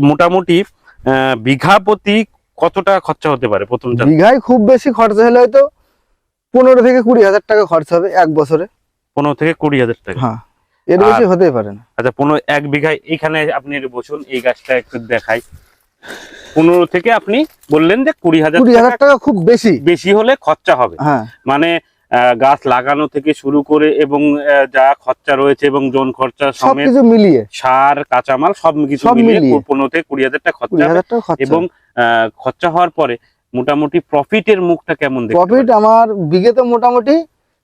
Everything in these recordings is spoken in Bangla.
মোটামুটি বিঘা প্রতি কতটা খরচা হতে পারে প্রথম বিঘায় খুব বেশি খরচা হলে হয়তো পনেরো থেকে কুড়ি হাজার টাকা খরচা হবে এক বছরে। পনেরো থেকে কুড়ি হাজার টাকা। হ্যাঁ এর বেশি হতেই পারে না। আচ্ছা পনেরো এক বিঘায় এখানে আপনি বসুন এই গাছটা একটু দেখাই। পনেরো থেকে আপনি বললেন যে কুড়ি হাজার কুড়ি হাজার টাকা খুব বেশি। বেশি হলে খরচা হবে। হ্যাঁ। মানে গাছ লাগানো থেকে শুরু করে এবং আহ, যা খরচা রয়েছে এবং জন খরচা সমেত মিলিয়ে। সার কাঁচামাল সব কিছু মিলিয়ে। পনেরো থেকে কুড়ি হাজার টাকা খরচা এবং আহ, খরচা হওয়ার পরে মোটামুটি প্রফিটের মুখটা কেমন প্রফিট? আমার বিঘেতে মোটামুটি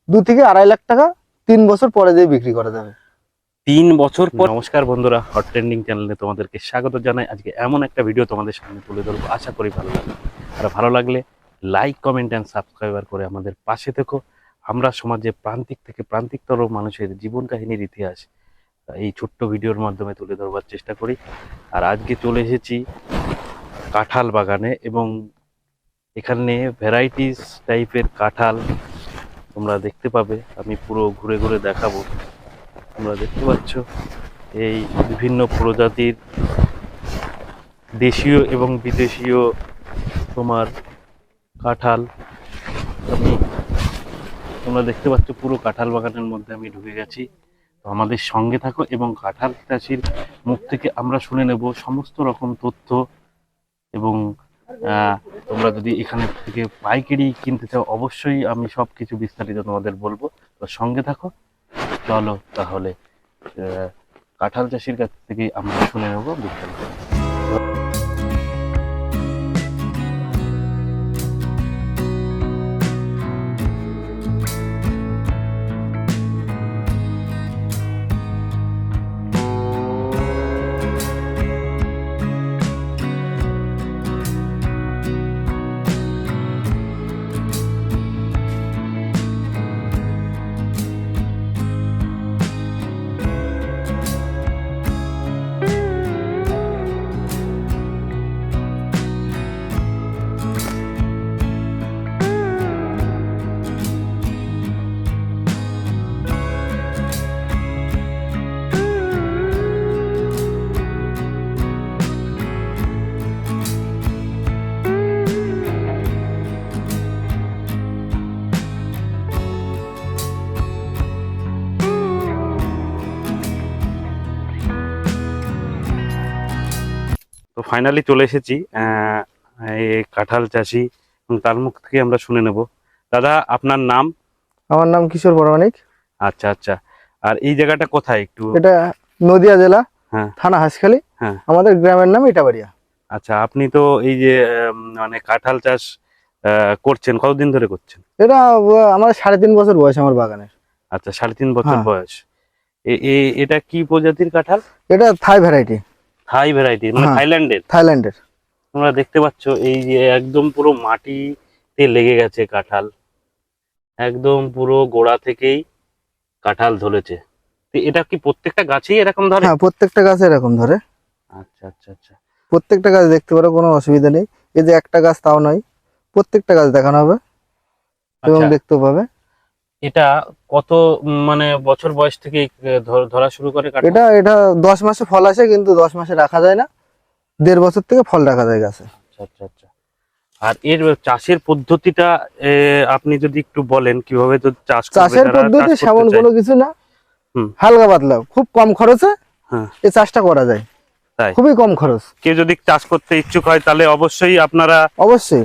দু থেকে আড়াই লাখ টাকা তিন বছর পরে দিয়ে বিক্রি করা যাবে। তিন বছর পর নমস্কার বন্ধুরা হট ট্রেন্ডিং চ্যানেলে তোমাদেরকে স্বাগত জানাই। আজকে এমন একটা ভিডিও তোমাদের সামনে তুলে ধরবো। আশা করি ভালো লাগবে। আর ভালো লাগলে লাইক কমেন্ট অ্যান্ড সাবস্ক্রাইবার করে আমাদের পাশে থেকো। আমরা সমাজে প্রান্তিক থেকে প্রান্তিকতর মানুষের জীবন কাহিনীর ইতিহাস এই ছোট্ট ভিডিওর মাধ্যমে তুলে ধরবার চেষ্টা করি। আর আজকে চলে এসেছি কাঁঠাল বাগানে এবং এখানে ভ্যারাইটিস টাইপের কাঁঠাল তোমরা দেখতে পাবে। আমি পুরো ঘুরে ঘুরে দেখাবো। তোমরা দেখতে পাচ্ছ এই বিভিন্ন প্রজাতির দেশীয় এবং বিদেশীয় তোমার কাঁঠাল। আমি তোমরা দেখতে পাচ্ছ পুরো কাঁঠাল বাগানের মধ্যে আমি ঢুকে গেছি। তো আমাদের সঙ্গে থাকো এবং কাঁঠাল চাষির মুখ থেকে আমরা শুনে নেব সমস্ত রকম তথ্য এবং তোমরা যদি এখানে থেকে পাইকারি কিনতে চাও, অবশ্যই আমি সব কিছু বিস্তারিত তোমাদের বলব। তো সঙ্গে থাকো। চলো তাহলে কাঁঠাল চাষির কাছ থেকে আমরা শুনে নেব বিস্তারিত। তো ফাইনালি চলে এসেছি এই কাঁঠাল চাষি তার মুখ থেকে আমরা শুনে নেব। দাদা আপনার নাম? আমার নাম কিশোর পরামানিক আচ্ছা আচ্ছা। আর এই জায়গাটা কোথায় একটু? এটা নদিয়া জেলা হ্যাঁ। থানা হাসখালি। হ্যাঁ। আমাদের গ্রামের নাম ইটাবাড়িয়া। আচ্ছা আপনি তো এই যে মানে কাঁঠাল চাষ করছেন কতদিন ধরে করছেন? এটা আমার সাড়ে তিন বছর বয়স আমার বাগানের। আচ্ছা সাড়ে তিন বছর হ্যাঁ। বয়স। এটা কি প্রজাতির কাঁঠাল? এটা থাই ভ্যারাইটি থাই ভ্যারাইটি মানে। থাইল্যান্ডের থাইল্যান্ডের তোমরা দেখতে পাচ্ছ এই যে একদম পুরো মাটিতে লেগে গেছে কাঁঠাল। একদম পুরো গোড়া থেকেই কাঁঠাল ধরেছে। তো এটা কি প্রত্যেকটা গাছেই এরকম ধরে? হ্যাঁ প্রত্যেকটা গাছে এরকম ধরে। আচ্ছা আচ্ছা আচ্ছা। প্রত্যেকটা গাছ দেখতে পারো কোনো অসুবিধা নেই। এই যে একটা গাছ তাও নয় প্রত্যেকটা গাছ দেখানো হবে এবং আচ্ছা, দেখতেও পাবে। এটা কত মানে বছর বয়স থেকে ধরা শুরু করে এটা এটা দশ মাসে ফল আসে কিন্তু দশ মাসে রাখা যায় না দেড় বছর থেকে ফল রাখা যায় গাছে আচ্ছা আচ্ছা আচ্ছা আর এর চাষের পদ্ধতিটা আপনি যদি একটু বলেন কীভাবে তো চাষ চাষের পদ্ধতি সেমন কোনো কিছু না হুম। হালকা পাতলা খুব কম খরচে হ্যাঁ। এই চাষটা করা যায়? খুবই কম খরচ। কেউ যদি চাষ করতে ইচ্ছুক হয় তাহলে অবশ্যই আপনারা অবশ্যই।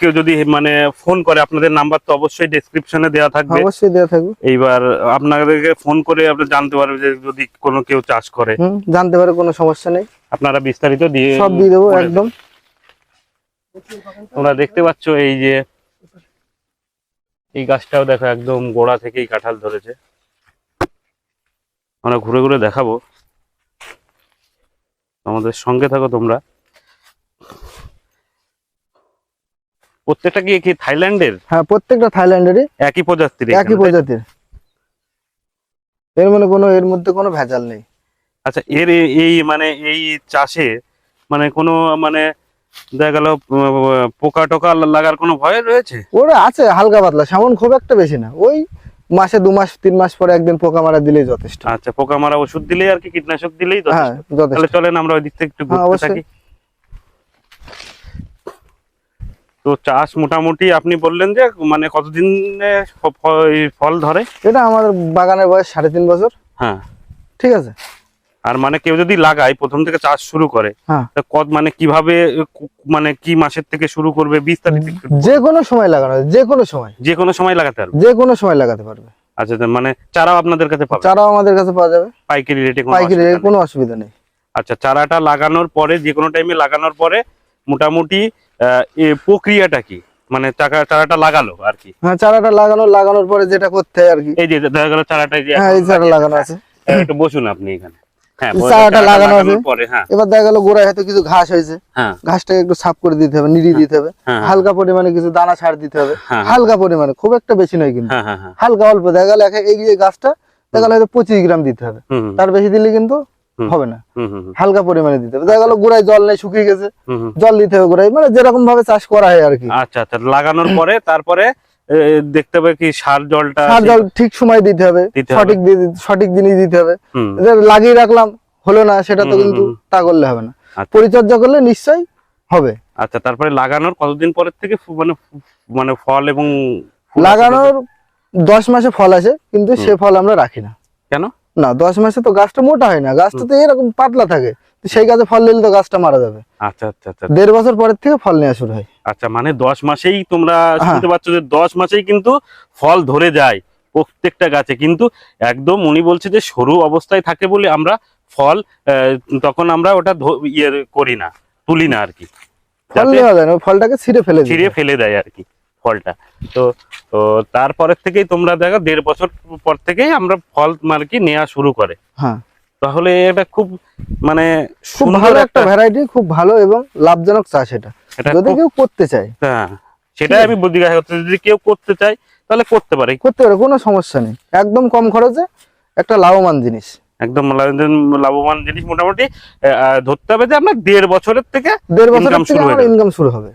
কেউ যদি মানে ফোন করে আপনাদের নাম্বার তো অবশ্যই ডেসক্রিপশনে দেওয়া থাকবে। অবশ্যই দেওয়া থাকবে। এইবার আপনাদেরকে ফোন করে আপনি জানতে পারবে যে যদি কোনো কেউ চাষ করে। জানতে পারে কোনো সমস্যা নেই। আপনারা বিস্তারিত দিয়ে সব দিয়ে দেবো একদম। তোমরা দেখতে পাচ্ছ এই যে এই গাছটাও দেখো একদম গোড়া থেকেই কাঁঠাল ধরেছে। আমরা ঘুরে ঘুরে দেখাবো। আমাদের সঙ্গে থাকো তোমরা। প্রত্যেকটা কি কি থাইল্যান্ডের? হ্যাঁ প্রত্যেকটা থাইল্যান্ডেরই একই প্রজাতির একই প্রজাতির। এর মানে কোনো এর মধ্যে কোনো ভেজাল নেই। আচ্ছা এর এই মানে এই চাষে মানে কোনো মানে দেখা গেল পোকা টোকা লাগার কোনো ভয় রয়েছে? ওরা আছে হালকা পাতলা সেমন খুব একটা বেশি না। ওই মাসে দু মাস তিন মাস পরে একদিন পোকা মারা দিলেই যথেষ্ট। আচ্ছা পোকা মারা ওষুধ দিলেই আর কি কীটনাশক দিলেই যথেষ্ট। হ্যাঁ যথেষ্ট। তাহলে চলেন আমরা ওই দিক থেকে একটু হ্যাঁ, ঘুরতে। থাকি। তো চাষ মোটামুটি আপনি বললেন যে মানে কতদিন ফল ধরে? এটা আমার বাগানের বয়স সাড়ে তিন বছর। হ্যাঁ। ঠিক আছে? আর মানে কেউ যদি লাগায় প্রথম থেকে চাষ শুরু করে হ্যাঁ। কত মানে কীভাবে মানে কি মাসের থেকে শুরু করবে বিস্তারিত যে কোনো সময় লাগানো যে কোনো সময়। যে কোনো সময় লাগাতে পারবে। যে কোনো সময় লাগাতে পারবে। আচ্ছা মানে চারাও আপনাদের কাছে পাবে? চারাও আমাদের কাছে পাওয়া যাবে। পাইকারি রেটে কোনো পাইকারি অসুবিধা রেটে নেই। কোনো অসুবিধা নেই। আচ্ছা চারাটা লাগানোর পরে যে কোনো টাইমে লাগানোর পরে মোটামুটি আহ, প্রক্রিয়াটা কি? মানে চারাটা লাগালো আর কি? হ্যাঁ চারাটা লাগানো লাগানোর পরে যেটা করতে হয় আর কি। এই যে দেখা গেল চারাটা এই যে হ্যাঁ এই চারা লাগানো আছে। হ্যাঁ, একটু বসুন আপনি এখানে। চারাটা চারাটা লাগানো আছে। হ্যাঁ। এবার দেখা গেল গোড়ায় হয়তো কিছু ঘাস হয়েছে। হ্যাঁ। ঘাসটাকে একটু সাফ করে দিতে হবে নিড়ি দিতে হবে। হ্যাঁ হালকা পরিমাণে কিছু দানা ছাড় দিতে হবে। হালকা পরিমাণে খুব একটা বেশি নয় কিন্তু। হালকা অল্প দেখা গেল এই যে গাছটা দেখা গেল হয়তো পঁচিশ গ্রাম দিতে হবে। তার বেশি দিলে কিন্তু হবে না। হালকা পরিমাণে দিতে হবে। দেখা গেল গোড়ায় জল নেই শুকিয়ে গেছে। জল দিতে হবে গোড়ায়। মানে যেরকম ভাবে চাষ করা হয় আর কি। আচ্ছা আচ্ছা। লাগানোর পরে তারপরে দেখতে হবে কি সার জলটা সার জল ঠিক সময় দিতে হবে সঠিক সঠিক জিনিস দিতে হবে। লাগিয়ে রাখলাম হলো না সেটা তো কিন্তু তা করলে হবে না। আচ্ছা। পরিচর্যা করলে নিশ্চয়ই হবে। আচ্ছা তারপরে লাগানোর কতদিন পরের থেকে মানে মানে ফল এবং লাগানোর দশ মাসে ফল আছে কিন্তু সে ফল আমরা রাখি না। কেন? না দশ মাসে তো গাছটা মোটা হয় না গাছটা তো এরকম পাতলা থাকে সেই গাছে ফল নিলে তো গাছটা মারা যাবে। আচ্ছা আচ্ছা আচ্ছা। দেড় বছর পরের থেকে ফল নেওয়া শুরু হয়। আচ্ছা মানে দশ মাসেই তোমরা হ্যাঁ। শুনতে পাচ্ছ যে দশ মাসেই কিন্তু ফল ধরে যায় প্রত্যেকটা গাছে। কিন্তু একদম উনি বলছে যে সরু অবস্থায় থাকে বলে আমরা ফল আহ, তখন আমরা ওটা ইয়ে করি না তুলি না আর কি। ফল নেওয়া যায় না ফলটাকে ছিঁড়ে ফেলে ছিঁড়ে ফেলে দেয় আর কি। ফলটা। তো তারপরের থেকেই তোমরা দেখো দেড় বছর পর থেকেই আমরা ফল আর কি নেওয়া শুরু করে। হ্যাঁ। তাহলে এটা খুব মানে খুব ভালো একটা ভ্যারাইটি খুব ভালো এবং লাভজনক চাষ এটা। যদি কেউ করতে চায়। হ্যাঁ সেটাই আমি জিজ্ঞাসা করতে যদি কেউ করতে চায় তাহলে করতে পারে। করতে পারে কোনো সমস্যা নেই। একদম কম খরচে একটা লাভবান জিনিস। একদম লাভবান জিনিস মোটামুটি ধরতে হবে যে আমরা দেড় বছরের থেকে দেড় বছর। ইনকাম শুরু হবে।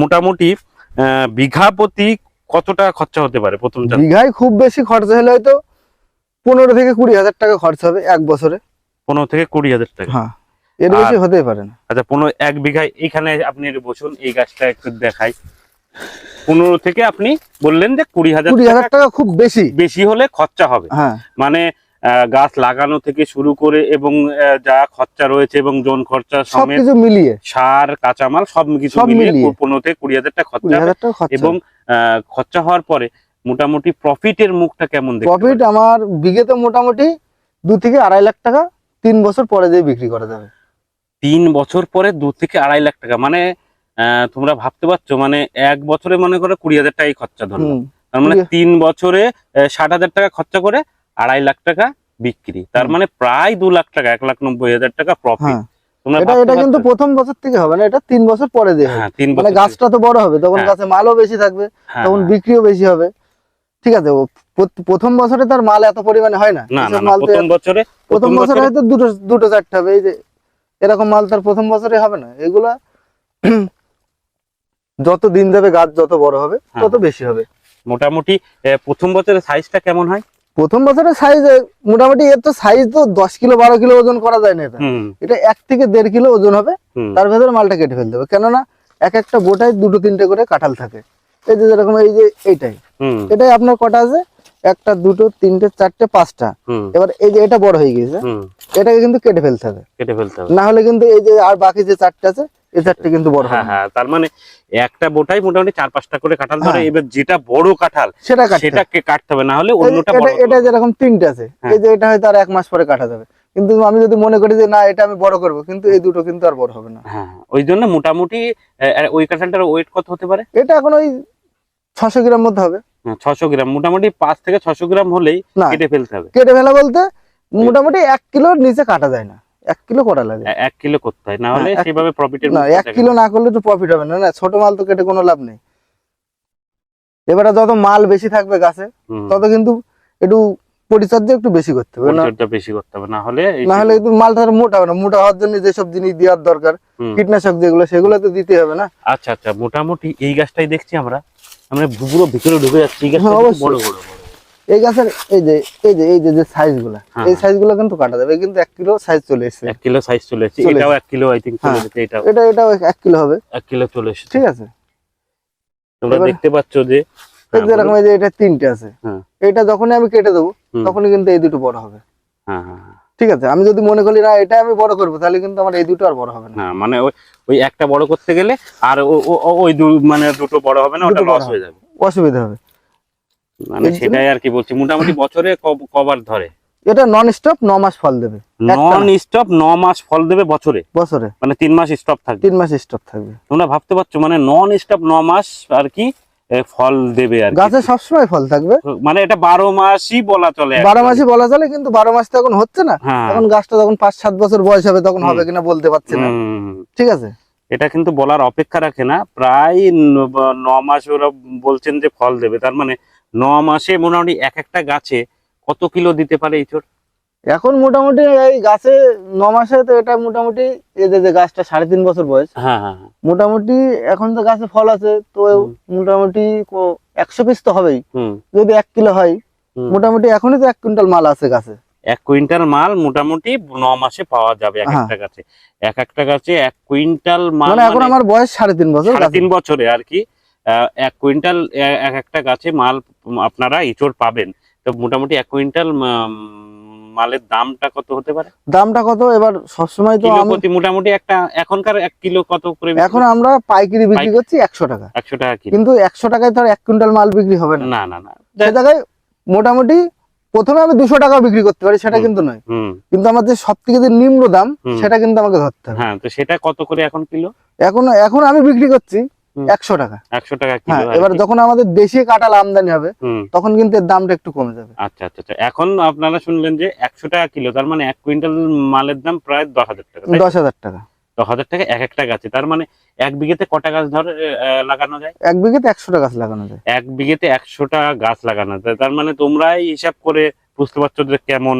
মোটামুটি বিঘা প্রতি কত টাকা খরচা হতে পারে প্রথম বিঘায় খুব বেশি খরচা হলে হয়তো পনেরো থেকে কুড়ি হাজার টাকা খরচ হবে এক বছরে। পনেরো থেকে কুড়ি হাজার টাকা। হ্যাঁ এর বেশি হতেই পারে না। আচ্ছা পনেরো এক বিঘায় এইখানে আপনি বসুন এই গাছটা একটু দেখাই। পনেরো থেকে আপনি বললেন যে কুড়ি হাজার কুড়ি হাজার টাকা খুব বেশি। বেশি হলে খরচা হবে। হ্যাঁ। মানে গাছ লাগানো থেকে শুরু করে এবং যা খরচা রয়েছে এবং জন খরচা সমেত সবকিছু মিলিয়ে। সার কাঁচামাল সব কিছু মিলিয়ে। পনেরো থেকে কুড়ি হাজার টাকা খরচা। এবং খরচা হওয়ার পরে মোটামুটি প্রফিটের মুখটা কেমন প্রফিট? আমার বিঘেতে মোটামুটি দু থেকে আড়াই লাখ টাকা তিন বছর পরে দিয়ে বিক্রি করা যাবে। তিন বছর পরে দু থেকে আড়াই লাখ টাকা। মানে আহ, তোমরা ভাবতে পারছ মানে এক বছরে মনে করো কুড়ি হাজার টাকাই খরচা ধরো তার মানে তিন বছরে ষাট হাজার টাকা খরচা করে আড়াই লাখ টাকা বিক্রি। তার মানে প্রায় দু লাখ টাকা এক লাখ নব্বই হাজার টাকা প্রফিট হ্যাঁ। এটা এটা কিন্তু প্রথম বছর থেকে হবে না এটা তিন বছর পরে দিয়ে হ্যাঁ মানে গাছটা তো বড় হবে তখন হ্যাঁ। গাছে মালও বেশি থাকবে তখন। বিক্রিও বেশি হবে। ঠিক আছে প্রথম বছরে তার মাল এত পরিমাণে হয় না প্রথম বছরে প্রথম বছরে হয়তো দুটো দুটো চারটে হবে এই যে এরকম মাল তার প্রথম বছরে হবে না। এগুলা যত দিন যাবে গাছ যত বড় হবে। তত বেশি হবে। মোটামুটি প্রথম বছরের সাইজটা কেমন হয়? প্রথম বছরের সাইজ মোটামুটি এর তো সাইজ তো দশ কিলো বারো কিলো ওজন করা যায় না এটা। এটা এক থেকে দেড় কিলো ওজন হবে। তার ভেতরে মালটা কেটে ফেলতে হবে। কেননা এক একটা গোটায় দুটো তিনটে করে কাঁঠাল থাকে। এই যে যেরকম এই যে এইটাই। এটাই আপনার কটা আছে? একটা দুটো তিনটে চারটে পাঁচটা। এবার এই যে এটা বড় হয়ে গেছে এটাকে কিন্তু কেটে ফেলতে হবে। কেটে ফেলতে হবে। না হলে কিন্তু এই যে আর বাকি যে চারটে আছে এই চারটে কিন্তু বড় হ্যাঁ হ্যাঁ তার মানে একটা বোটাই মোটামুটি চার পাঁচটা করে কাঁঠাল ধরে হ্যাঁ। এবার যেটা বড় কাঁঠাল সেটা কাটতে কাটতে হবে না হলে অন্যটা এটা যেরকম তিনটে আছে। এই যে এটা হয়তো আর এক মাস পরে কাটা যাবে। কিন্তু আমি যদি মনে করি যে না এটা আমি বড় করব কিন্তু এই দুটো কিন্তু আর বড় হবে না। হ্যাঁ ওই জন্য মোটামুটি ওই কাঁঠালটার ওয়েট কত হতে পারে? এটা এখন ওই ছশো গ্রাম মধ্যে হবে। ছশো গ্রাম মোটামুটি পাঁচ থেকে ছশো গ্রাম হলেই কেটে ফেলতে হবে। কেটে ফেলা বলতে মোটামুটি এক কিলোর নিচে কাটা যায় না। এক কিলো করা লাগে। এক কিলো করতে হয় না হলে হ্যাঁ, সেভাবে প্রফিটের না এক কিলো না করলে তো প্রফিট হবে না না ছোট মাল তো কেটে কোনো লাভ নেই। এবারে যত মাল বেশি থাকবে গাছে তত কিন্তু একটু পরিচর্যা একটু বেশি করতে হবে না? পরিচর্যা বেশি করতে হবে না হলে না হলে কিন্তু মালটা মোটা হবে না মোটা হওয়ার জন্য যেসব জিনিস দেওয়ার দরকার কীটনাশক যেগুলো সেগুলো তো দিতে হবে না? আচ্ছা আচ্ছা মোটামুটি এই গাছটাই দেখছি আমরা। আমরা পুরো ভিতরে ঢুকে যাচ্ছি এই গাছটা হ্যাঁ। বড় বড় এই গাছের এই যে এই যে এই যে হ্যাঁ, এই হ্যাঁ। কিন্তু কাটা যাবে কিন্তু কিলো সাইজ চলে এসছে এক কিলো সাইজ চলে এসেছে এটাও এক কিলো আই থিঙ্ক চলে। এসেছে এটাও এটা এটাও এক কিলো হবে এক কিলো চলে এসেছে ঠিক আছে তোমরা দেখতে পাচ্ছ যে বলুন। এই যে এটা তিনটে আছে হ্যাঁ। এটা যখনই আমি কেটে দেবো। তখনই কিন্তু এই দুটো বড় হবে হ্যাঁ হ্যাঁ। ঠিক আছে আমি যদি মনে করি না এটা আমি বড় করব তাহলে কিন্তু আমার এই দুটো আর বড় হবে না। হ্যাঁ মানে ওই ওই একটা বড় করতে গেলে আর ওই মানে দুটো বড় হবে না ওটা লস হয়ে যাবে। অসুবিধা হবে। মানে সেটাই আর কি বলছি মোটামুটি বছরে কবার ধরে? এটা নন স্টপ ন মাস ফল দেবে। নন স্টপ ন মাস ফল দেবে বছরে? বছরে। মানে তিন মাস স্টপ থাকবে? তিন মাস স্টপ থাকবে। তোমরা ভাবতে পারছ মানে নন স্টপ ন মাস আর কি ফল দেবে আর গাছে সবসময় ফল থাকবে? মানে এটা বারো মাসই বলা চলে বারো। মাসই বলা চলে কিন্তু বারো মাস তো এখন হচ্ছে না। হ্যাঁ। এখন গাছটা যখন পাঁচ সাত বছর বয়স হবে তখন হবে কিনা বলতে পারছি না। ঠিক আছে? এটা কিন্তু বলার অপেক্ষা রাখে না। প্রায় ন- ন মাস ওরা বলছেন যে ফল দেবে। তার মানে ন মাসে মোটামুটি এক একটা গাছে কত কিলো দিতে পারে এই এখন মোটামুটি এই গাছে ন মাসে তো এটা মোটামুটি এই যে গাছটা সাড়ে তিন বছর বয়স হ্যাঁ হ্যাঁ হ্যাঁ। মোটামুটি এখন তো গাছে ফল আছে তো মোটামুটি একশো পিস তো হবেই। যদি এক কিলো হয় মোটামুটি এখনই তো এক কুইন্টাল মাল আছে গাছে। এক কুইন্টাল মাল মোটামুটি ন মাসে পাওয়া যাবে এক। একটা গাছে। এক একটা গাছে এক কুইন্টাল মাল মানে এখন মানে আমার বয়স সাড়ে তিন বছর সাড়ে তিন বছরে আর কি। এক কুইন্টাল এক একটা গাছে মাল আপনারা ইচড় পাবেন। তো মোটামুটি এক কুইন্টাল মালের দামটা কত হতে পারে? দামটা কত? এবার সবসময় তো প্রতি মোটামুটি একটা এখনকার এক কিলো কত করে এখন আমরা পাইকারি বিক্রি করছি একশো টাকা। একশো টাকা কিন্তু একশো টাকায় আর এক কুইন্টাল মাল বিক্রি হবে না। না না সে জায়গায় মোটামুটি প্রথমে আমি দুশো টাকা বিক্রি করতে পারি সেটা কিন্তু নয়। হুম। কিন্তু আমার যে সব থেকে যে নিম্ন দাম সেটা কিন্তু আমাকে ধরতে হবে। হ্যাঁ তো সেটা কত করে এখন কিলো? এখন এখন আমি বিক্রি করছি। একশো টাকা। একশো টাকা হ্যাঁ কিলো এবার যখন আমাদের দেশি কাঁঠাল আমদানি হবে তখন কিন্তু এর দামটা একটু কমে যাবে। আচ্ছা আচ্ছা আচ্ছা। এখন আপনারা শুনলেন যে একশো টাকা কিলো তার মানে এক কুইন্টাল মালের দাম প্রায় দশ হাজার টাকা দশ হাজার টাকা। দশ হাজার টাকা এক একটা গাছে তার মানে এক বিঘেতে কটা গাছ ধরে লাগানো যায়? এক বিঘেতে একশো টাকা লাগানো যায়। এক বিঘেতে একশোটা গাছ লাগানো যায় তার মানে তোমরাই হিসাব করে বুঝতে পারছ যে কেমন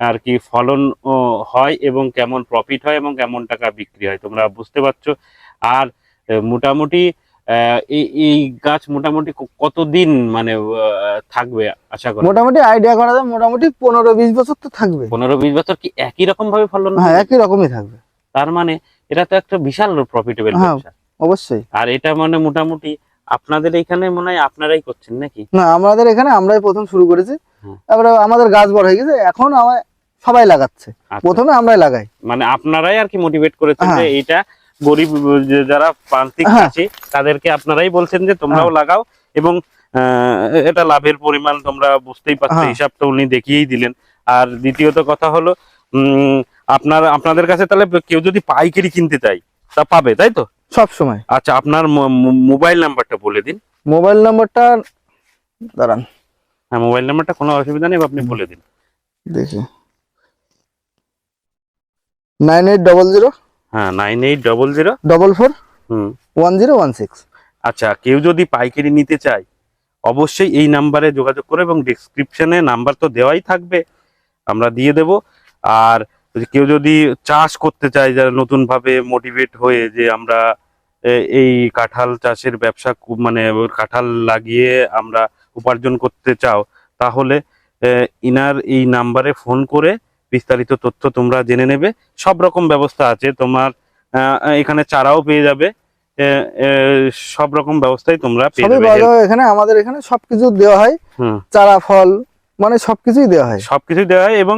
আর কি ফলন হয় এবং কেমন প্রফিট হয় এবং কেমন টাকা বিক্রি হয় তোমরা বুঝতে পারছ। আর মোটামুটি আহ, এই গাছ মোটামুটি কতদিন মানে থাকবে আশা করি মোটামুটি আইডিয়া করা যায় মোটামুটি পনেরো বিশ বছর তো থাকবে। পনেরো বিশ বছর কি একই রকম ভাবে ফলন হ্যাঁ একই রকমই থাকবে। তার মানে এটা তো একটা বিশাল প্রফিটেবল হ্যাঁ। ব্যবসা। অবশ্যই। আর এটা মানে মোটামুটি আপনাদের এখানে মনে হয় আপনারাই করছেন নাকি? না আমাদের এখানে আমরাই প্রথম শুরু করেছি। তারপরে আমাদের গাছ বড় হয়ে গেছে এখন আমার সবাই লাগাচ্ছে। আচ্ছা। প্রথমে আমরাই লাগাই। মানে আপনারাই আর কি মোটিভেট করেছেন যে হ্যাঁ। গরিব যে যারা প্রান্তিক হ্যাঁ। আছে তাদেরকে আপনারাই বলছেন যে তোমরাও লাগাও এবং এটা লাভের পরিমাণ তোমরা বুঝতেই পারছ হ্যাঁ। হিসাবটা উনি দেখিয়েই দিলেন। আর দ্বিতীয়ত কথা হলো আপনার আপনাদের কাছে তাহলে কেউ যদি পাইকারি কিনতে চাই তা পাবে তাই তো? সব সময়। আচ্ছা আপনার মোবাইল নাম্বারটা বলে দিন। মোবাইল নাম্বারটা দাঁড়ান। হ্যাঁ মোবাইল নাম্বারটা কোনো অসুবিধা নেই আপনি বলে দিন। দেখি। Nine eight double zero? হ্যাঁ nine eight double zero double four hmm. One zero one six আচ্ছা কেউ যদি পাইকারি নিতে চায় অবশ্যই এই নাম্বারে যোগাযোগ করে এবং ডিসক্রিপশনে নাম্বার তো দেওয়াই থাকবে আমরা দিয়ে দেব। আর কেউ যদি চাষ করতে চায় যারা নতুন ভাবে মোটিভেট হয়ে যে আমরা এই কাঁঠাল চাষের ব্যবসা মানে কাঁঠাল লাগিয়ে আমরা উপার্জন করতে চাও তাহলে ইনার এই নাম্বারে ফোন করে বিস্তারিত তথ্য তোমরা জেনে নেবে। সব রকম ব্যবস্থা আছে। তোমার এখানে চারাও পেয়ে যাবে। সব রকম ব্যবস্থাই তোমরা এখানে আমাদের এখানে সবকিছু দেওয়া হয়। চারা ফল মানে সবকিছুই দেওয়া হয়। সবকিছুই দেওয়া হয় এবং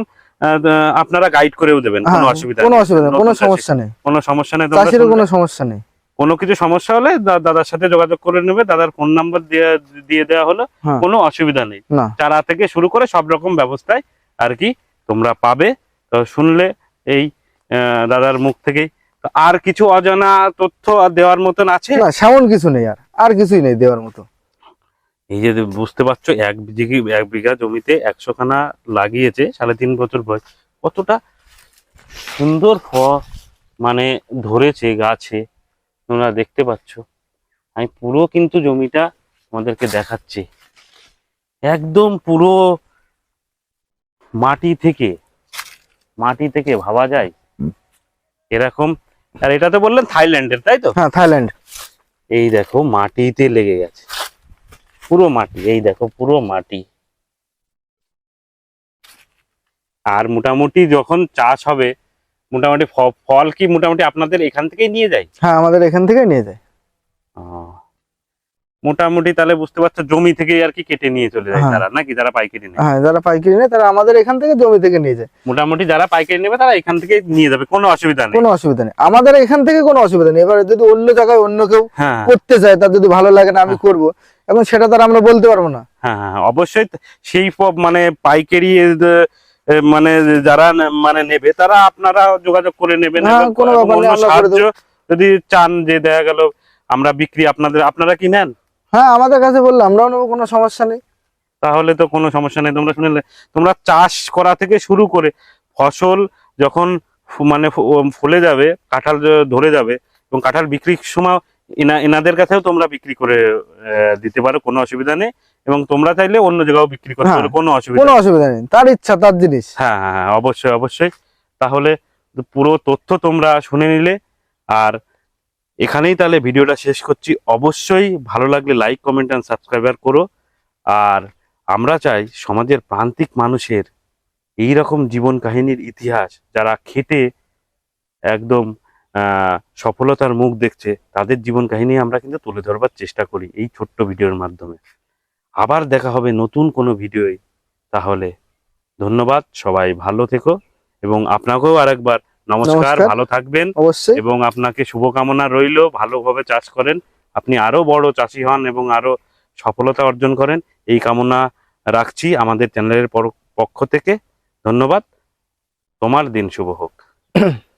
আপনারা গাইড করেও দেবেন। কোনো হ্যাঁ, অসুবিধা কোনো অসুবিধা নেই, কোনো সমস্যা নেই। কোনো সমস্যা নেই চাষিরও কোনো সমস্যা নেই। কোনো কিছু সমস্যা হলে দাদার সাথে যোগাযোগ করে নেবে। দাদার ফোন নাম্বার দিয়ে দিয়ে দেওয়া হলো। হ্যাঁ। কোনো অসুবিধা নেই। চারা থেকে শুরু করে সব রকম ব্যবস্থায় আর কি তোমরা পাবে। তো শুনলে এই দাদার মুখ থেকেই। আর কিছু অজানা তথ্য আর দেওয়ার মতন আছে? না সেমন কিছু নেই আর। আর কিছুই নেই দেওয়ার মতো। এই যে বুঝতে পারছ এক বিঘি এক বিঘা জমিতে একশো খানা লাগিয়েছে সাড়ে তিন বছর বয়স। কতটা সুন্দর ফ মানে ধরেছে গাছে তোমরা দেখতে পাচ্ছ। আমি পুরো কিন্তু জমিটা আমাদেরকে দেখাচ্ছি। একদম পুরো মাটি থেকে মাটি থেকে ভাবা যায়? এরকম আর এটা তো বললেন থাইল্যান্ডের তাই তো? হ্যাঁ থাইল্যান্ড। এই দেখো মাটিতে লেগে গেছে। পুরো মাটি এই দেখো পুরো মাটি। আর মোটামুটি যখন চাষ হবে মোটামুটি ফল কি মোটামুটি আপনাদের এখান থেকেই নিয়ে যায়? হ্যাঁ আমাদের এখান থেকেই নিয়ে যায়। ও মোটামুটি তাহলে বুঝতে পারছ জমি থেকে আর কি কেটে নিয়ে চলে যায় হ্যাঁ। তারা নাকি যারা পাইকারি নেয়? হ্যাঁ যারা পাইকারি নেয় তারা আমাদের এখান থেকে জমি থেকে নিয়ে যায়। মোটামুটি যারা পাইকারি নেবে তারা এখান থেকে নিয়ে যাবে কোনো অসুবিধা নেই। কোনো অসুবিধা নেই। আমাদের এখান থেকে কোনো অসুবিধা নেই। এবারে যদি অন্য জায়গায় অন্য কেউ হ্যাঁ। করতে চায় তার যদি ভালো লাগে না আমি করব। এখন সেটা তার আমরা বলতে পারব না। হ্যাঁ হ্যাঁ, অবশ্যই সেই মানে পাইকারি মানে যারা মানে নেবে তারা আপনারা যোগাযোগ করে নেবেন হ্যাঁ, এবং- কোনো যদি চান যে দেখা গেল আমরা বিক্রি আপনাদের আপনারা কি নেন? হ্যাঁ আমাদের কাছে বললে আমরাও নেব কোনো সমস্যা নেই। তাহলে তো কোনো সমস্যা নেই। তোমরা শুনলে তোমরা চাষ করা থেকে শুরু করে ফসল যখন মানে ফলে যাবে কাঁঠাল ধরে যাবে এবং কাঁঠাল বিক্রির সময় এনা এনাদের কাছেও তোমরা বিক্রি করে দিতে পারো কোনো অসুবিধা নেই। এবং তোমরা চাইলে অন্য জায়গাও বিক্রি করতে হ্যাঁ, পারো কোনো অসুবিধা কোনো অসুবিধা নেই তার ইচ্ছা তার জিনিস। হ্যাঁ হ্যাঁ হ্যাঁ, অবশ্যই অবশ্যই। তাহলে পুরো তথ্য তোমরা শুনে নিলে আর এখানেই তাহলে ভিডিওটা শেষ করছি। অবশ্যই ভালো লাগলে লাইক কমেন্ট অ্যান্ড সাবস্ক্রাইবার করো। আর আমরা চাই সমাজের প্রান্তিক মানুষের এই রকম জীবন কাহিনীর ইতিহাস যারা খেটে একদম সফলতার মুখ দেখছে, তাদের জীবন কাহিনী আমরা কিন্তু তুলে ধরবার চেষ্টা করি এই ছোট্ট ভিডিওর মাধ্যমে। আবার দেখা হবে নতুন কোনো ভিডিওয়ে। তাহলে ধন্যবাদ, সবাই ভালো থেকো। এবং আপনাকেও আরেকবার নমস্কার। ভালো থাকবেন। অবশ্যই। এবং আপনাকে শুভকামনা রইল ভালোভাবে চাষ করেন। আপনি আরও বড় চাষি হন এবং আরও সফলতা অর্জন করেন। এই কামনা রাখছি আমাদের চ্যানেলের পক্ষ থেকে। ধন্যবাদ। তোমার দিন শুভ হোক।